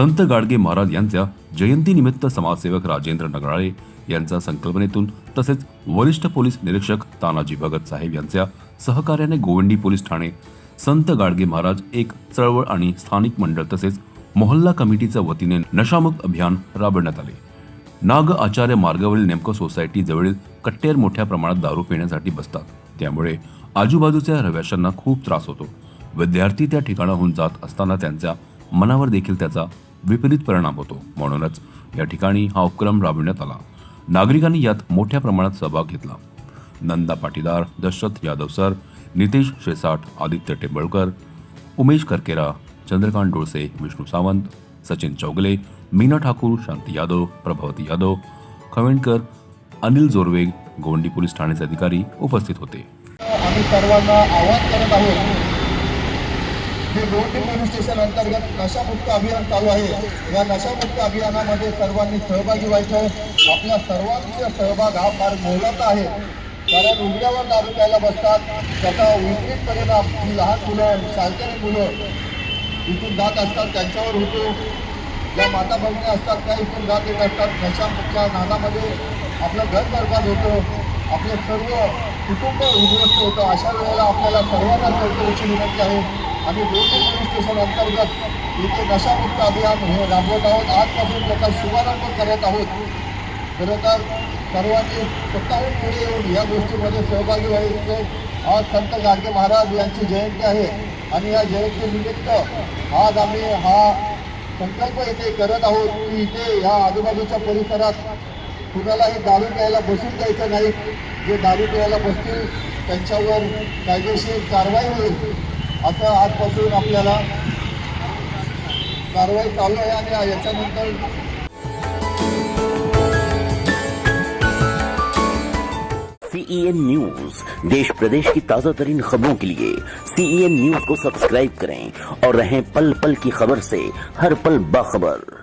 संत गाडगे महाराज यांच्या जयंतीनिमित्त समाजसेवक राजेंद्र नगराळे यांच्या संकल्पनेतून तसेच वरिष्ठ पोलीस निरीक्षक तानाजी भगत साहेब यांच्या सहकार्याने गोवंडी पोलीस ठाणे संत गाडगे महाराज एक चळवळ आणि स्थानिक मंडळ तसेच मोहल्ला कमिटीच्या वतीने नशामुक्त अभियान राबवण्यात आले. नाग आचार्य मार्गावरील नेमकं सोसायटी जवळील कट्टेर मोठ्या प्रमाणात दारू पिण्यासाठी बसतात. त्यामुळे आजूबाजूच्या रहिवाशांना खूप त्रास होतो. विद्यार्थी त्या ठिकाणाहून जात असताना त्यांच्या मनावर देखील त्याचा विपरीत परिणाम होतो. म्हणूनच या ठिकाणी हा उपक्रम राबविण्यात आला. नागरिकांनी यात मोठ्या प्रमाणात सहभाग घेतला. नंदा पाटीदार दशरथ यादव सर नितेश शेसाट आदित्य टेंबळकर उमेश करकेरा चंद्रकांत डोळसे विष्णू सावंत सचिन चौगले मीना ठाकूर शांती यादव प्रभावती यादव खवेंडकर अनिल जोरवेग गोंडी पोलीस ठाण्याचे अधिकारी उपस्थित होते. आम्ही सर्वांना आवाहन करत आहोत. हे गोंडी पोलीस स्टेशन अंतर्गत नशामुक्त अभियान चालू आहे. या नशामुक्त अभियानामध्ये सर्वांनी सहभागी व्हायचं. आपल्या सर्वांचा सहभाग हा फार मोलाचा आहे. कारण उघड्यावर दारू प्यायला बसतात. त्याचा विपरीत परिणाम ही लहान मुलं शाळकरी मुलं इथून जात असतात त्यांच्यावर होतो. ज्या माता भगिनी असतात त्या इथून जात येत असतात. नशामुक्तच्या नादामध्ये आपलं घर बर्बाद होतं. आपलं सर्व कुटुंब उद्ध्वस्त होतं. अशा वेळेला आपल्याला सर्वांना चौकशीची विनंती आहे. आम्ही लोकल पोलीस स्टेशन अंतर्गत इथे नशामुक्त अभियान हे राबवत आहोत. आजपासून त्याचा शुभारंभ करत आहोत. खरं तर सर्वांनी स्वतःहून पुढे येऊन या गोष्टीमध्ये सहभागी व्हायचं. आज संत गाडगे महाराज यांची जयंती आहे. आणि या जयंतीनिमित्त आज आम्ही हा संकल्प इथे करत आहोत की इथे ह्या आजूबाजूच्या परिसरात कुणालाही दारू प्यायला बसून द्यायचं नाही. जे दारू प्यायला बसतील त्यांच्यावर कायदेशीर कारवाई होईल. असं आजपासून आपल्याला कारवाई चालू आहे आणि याच्यानंतर सीईएन न्यूज़ देश प्रदेश की ताज़ा तरीन खबरों के लिए सीईएन न्यूज़ को सब्सक्राइब करें और रहें पल पल की खबर से हर पल बाखबर।